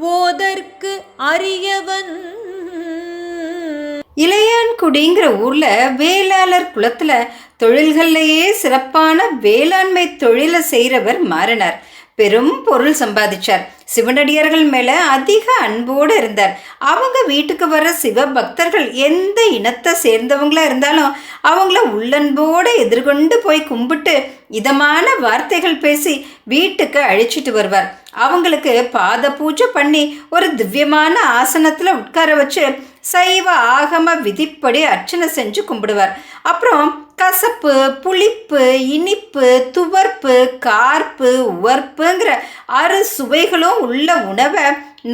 ஓதற்கு அரியவன். இளையான்குடிங்கிற ஊர்ல வேளாளர் குலத்துல தொழில்கள்லையே சிறப்பான வேளாண்மை தொழிலை செய்கிறவர் மாறினார். பெரும் பொருள் சம்பாதிச்சார். சிவனடியார்கள் மேல அதிக அன்போடு இருந்தார். அவங்க வீட்டுக்கு வர சிவ பக்தர்கள் எந்த இனத்தை சேர்ந்தவங்களா இருந்தாலும் அவங்கள உள்ளன்போடு எதிர்கொண்டு போய் கும்பிட்டு இதமான வார்த்தைகள் பேசி வீட்டுக்கு அழிச்சிட்டு வருவார். அவங்களுக்கு பாத பூஜை பண்ணி ஒரு திவ்யமான ஆசனத்தில் உட்கார வச்சு சைவ ஆகம விதிப்படி அர்ச்சனை செஞ்சு கும்பிடுவார். அப்புறம் கசப்பு புளிப்பு இனிப்பு துவர்ப்பு கார்ப்பு உவர்ப்புங்கிற அறு சுவைகளும் உள்ள உணவை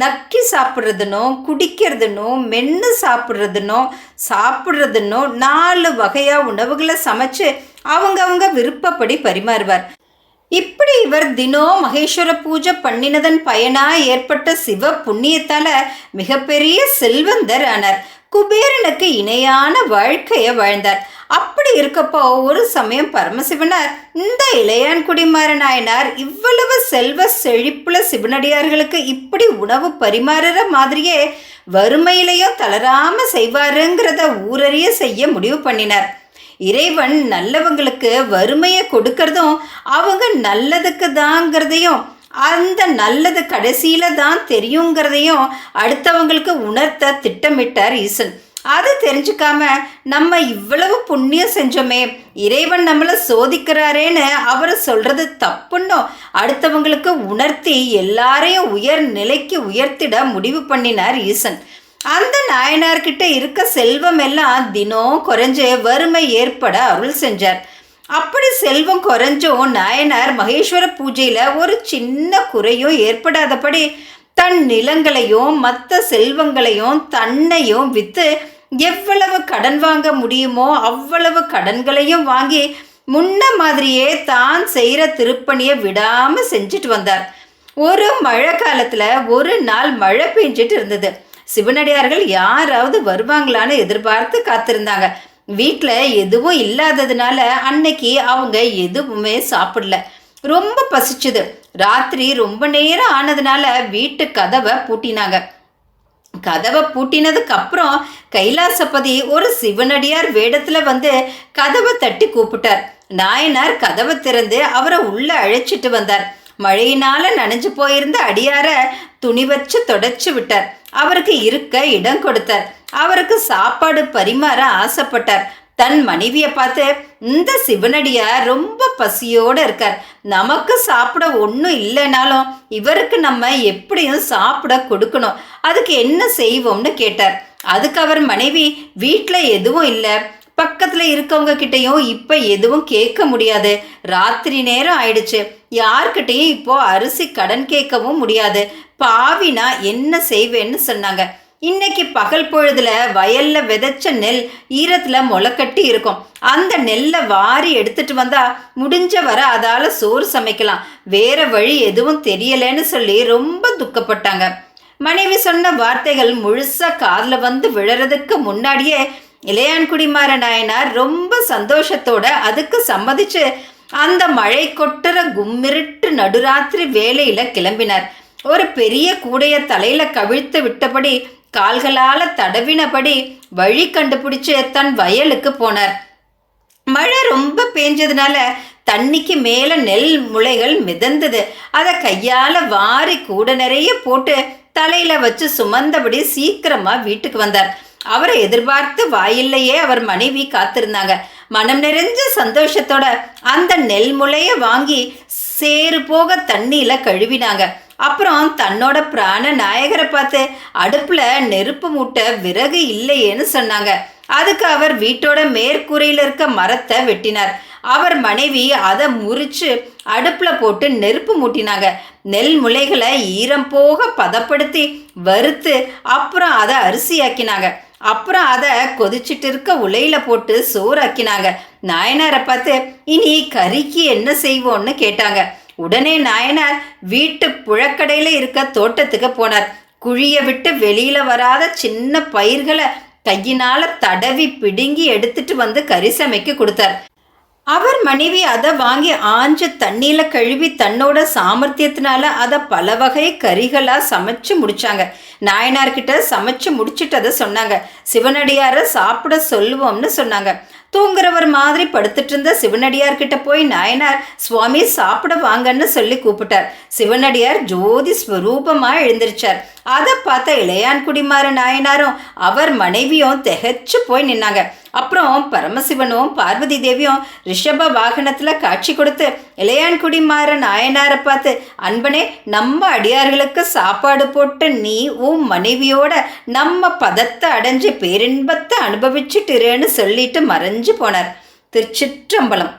நக்கி சாப்பிட்றதுனோ குடிக்கிறதுனோ மென்று சாப்பிட்றதுனோ சாப்பிட்றதுனோ நாலு வகையாக உணவுகளை சமைச்சு அவங்கவுங்க விருப்பப்படி பரிமாறுவார். இப்படி இவர் தினம் மகேஸ்வர பூஜை பண்ணினதன் பயனாக ஏற்பட்ட சிவ புண்ணியத்தால மிகப்பெரிய செல்வந்தர் ஆனார். குபேரனுக்கு இணையான வாழ்க்கையை வாழ்ந்தார். அப்படி இருக்கப்போ ஒரு சமயம் பரமசிவனார் இந்த இளையான்குடி நாயனார் இவ்வளவு செல்வ செழிப்புல சிவனடியார்களுக்கு இப்படி உணவு பரிமாறுற மாதிரியே வறுமையிலையும் தளராம செய்வாருங்கிறத ஊரறிய செய்ய முடிவு பண்ணினார். இறைவன் நல்லவங்களுக்கு வறுமையை கொடுக்கறதும் அவங்க நல்லதுக்கு தாங்கிறதையும் அந்த நல்லது கடைசியில தான் தெரியுங்கிறதையும் அடுத்தவங்களுக்கு உணர்த்த திட்டமிட்டார் ஈசன். அது தெரிஞ்சுக்காம நம்ம இவ்வளவு புண்ணியம் செஞ்சோமே இறைவன் நம்மளை சோதிக்கிறாரேன்னு அவர் சொல்றது தப்புன்னு அடுத்தவங்களுக்கு உணர்த்தி எல்லாரையும் உயர் நிலைக்கு உயர்த்திட முடிவு பண்ணினார் ஈசன். அந்த நாயனார்கிட்ட இருக்க செல்வம் எல்லாம் தினம் குறைஞ்சு வறுமை ஏற்பட அருள் செஞ்சார். அப்படி செல்வம் குறைஞ்சும் நாயனார் மகேஸ்வர பூஜையில் ஒரு சின்ன குறையும் ஏற்படாதபடி தன் நிலங்களையும் மற்ற செல்வங்களையும் தன்னையும் விற்று எவ்வளவு கடன் வாங்க முடியுமோ அவ்வளவு கடன்களையும் வாங்கி முன்ன மாதிரியே தான் செய்கிற திருப்பணியை விடாமல் செஞ்சுட்டு வந்தார். ஒரு மழை காலத்தில் ஒரு நாள் மழை பெஞ்சிட்டு இருந்தது. சிவனடியார்கள் யாராவது வருவாங்களான்னு எதிர்பார்த்து காத்திருந்தாங்க. வீட்டில் எதுவும் இல்லாததுனால அன்னைக்கு அவங்க எதுவுமே சாப்பிடல. ரொம்ப பசிச்சுது. ராத்திரி ரொம்ப நேரம் ஆனதுனால வீட்டு கதவை பூட்டினாங்க. கதவை பூட்டினதுக்கு அப்புறம் கைலாசபதி ஒரு சிவனடியார் வேடத்துல வந்து கதவை தட்டி கூப்பிட்டார். நாயனார் கதவை திறந்து அவரை உள்ள அழைச்சிட்டு வந்தார். மழையினால நனைஞ்சு போயிருந்த அடியார துணி வச்சு தொடச்சு விட்டார். அவருக்கு இருக்க இடம் கொடுத்தார். அவருக்கு சாப்பாடு பரிமாற ஆசைப்பட்டார். தன் மனைவியை பார்த்து இந்த சிவனடியார் ரொம்ப பசியோடு இருக்கார். நமக்கு சாப்பிட ஒன்றும் இல்லைனாலும் இவருக்கு நம்ம எப்படியும் சாப்பிட கொடுக்கணும். அதுக்கு என்ன செய்வோம்னு கேட்டார். அதுக்கு அவர் மனைவி வீட்டில் எதுவும் இல்லை. பக்கத்தில் இருக்கவங்க கிட்டேயும் இப்போ எதுவும் கேட்க முடியாது. ராத்திரி நேரம் ஆயிடுச்சு. யார்கிட்டையும் இப்போ அரிசி கடன் கேட்கவும் முடியாது. பாவினா என்ன செய்வேன்னு சொன்னாங்க. இன்னைக்கு பகல் பொழுதுல வயல்ல விதைச்ச நெல் ஈரத்துல முளைக்கட்டி இருக்கும். அந்த நெல்லை வாரி எடுத்துட்டு வந்தா முடிஞ்ச வர அதால சோறு சமைக்கலாம். வேற வழி எதுவும் தெரியலன்னு சொல்லி ரொம்ப துக்கப்பட்டாங்க. மனைவி சொன்ன வார்த்தைகள் முழுசா காதில் வந்து விழறதுக்கு முன்னாடியே இளையான்குடிமார நாயனார் ரொம்ப சந்தோஷத்தோட அதுக்கு சம்மதிச்சு அந்த மழை கொட்டுற கும்மிருட்டு நடுராத்திரி வேலையில கிளம்பினார். ஒரு பெரிய கூடைய தலையில கவிழ்த்து விட்டபடி கால்களால தடவினபடி வழி கண்டுபிடிச்சு தன் வயலுக்கு போனார். மழை ரொம்ப பேஞ்சதுனால தண்ணிக்கு மேல நெல் முளைகள் மிதந்தது. அதை கையால வாரி கூட நிறைய போட்டு தலையில வச்சு சுமந்தபடி சீக்கிரமா வீட்டுக்கு வந்தார். அவரை எதிர்பார்த்து வாயில்லையே அவர் மனைவி காத்திருந்தாங்க. மனம் நிறைஞ்ச சந்தோஷத்தோட அந்த நெல் முளைய வாங்கி சேறு போக தண்ணியில கழுவினாங்க. அப்புறம் தன்னோட பிராண நாயகரை பார்த்து அடுப்புல நெருப்பு மூட்டை விறகு இல்லையேன்னு சொன்னாங்க. அதுக்கு அவர் வீட்டோட மேற்கூரையில் இருக்க மரத்தை வெட்டினார். அவர் மனைவி அதை முறிச்சு அடுப்புல போட்டு நெருப்பு மூட்டினாங்க. நெல் முளைகளை ஈரம் போக பதப்படுத்தி வறுத்து அப்புறம் அதை அரிசியாக்கினாங்க. அப்புறம் அதை கொதிச்சிட்டு இருக்க உலையில போட்டு சோறாக்கினாங்க. நாயனாரை பார்த்து இனி கறிக்கு என்ன செய்வோன்னு கேட்டாங்க. உடனே நாயனார் வீட்டு புழக்கடையில் இருக்க தோட்டத்துக்கு போனார். குழிய விட்டு வெளியில வராத சின்ன பயிர்களை கையினால தடவி பிடுங்கி எடுத்துட்டு வந்து கறி சமைக்க கொடுத்தார். அவர் மனைவி அதை வாங்கி ஆஞ்சு தண்ணியில கழுவி தன்னோட சாமர்த்தியத்தினால அதை பல வகை கறிகளா சமைச்சு முடிச்சாங்க. நாயனார்கிட்ட சமைச்சு முடிச்சிட்டு அதை சொன்னாங்க. சிவனடியாரை சாப்பிட சொல்லுவோம்னு சொன்னாங்க. தூங்குறவர் மாதிரி படுத்துட்டு இருந்த சிவனடியார் கிட்ட போய் நாயனார் சுவாமி சாப்பிட வாங்கன்னு சொல்லி கூப்பிட்டார். சிவனடியார் ஜோதி ஸ்வரூபமா எழுந்திருச்சார். அதை பார்த்த இளையான்குடிமார நாயனாரும் அவர் மனைவியும் திகச்சு போய் நின்னாங்க. அப்புறம் பரமசிவனும் பார்வதி தேவியும் ரிஷப வாகனத்தில் காட்சி கொடுத்து இளையான்குடிமார நாயனாரை பார்த்து அன்பனே நம்ம அடியார்களுக்கு சாப்பாடு போட்டு நீ உன் மனைவியோட நம்ம பதத்தை அடைஞ்சு பேரின்பத்தை அனுபவிச்சுட்டுறேன்னு சொல்லிட்டு மறைஞ்சு போனார். திருச்சிற்றம்பலம்.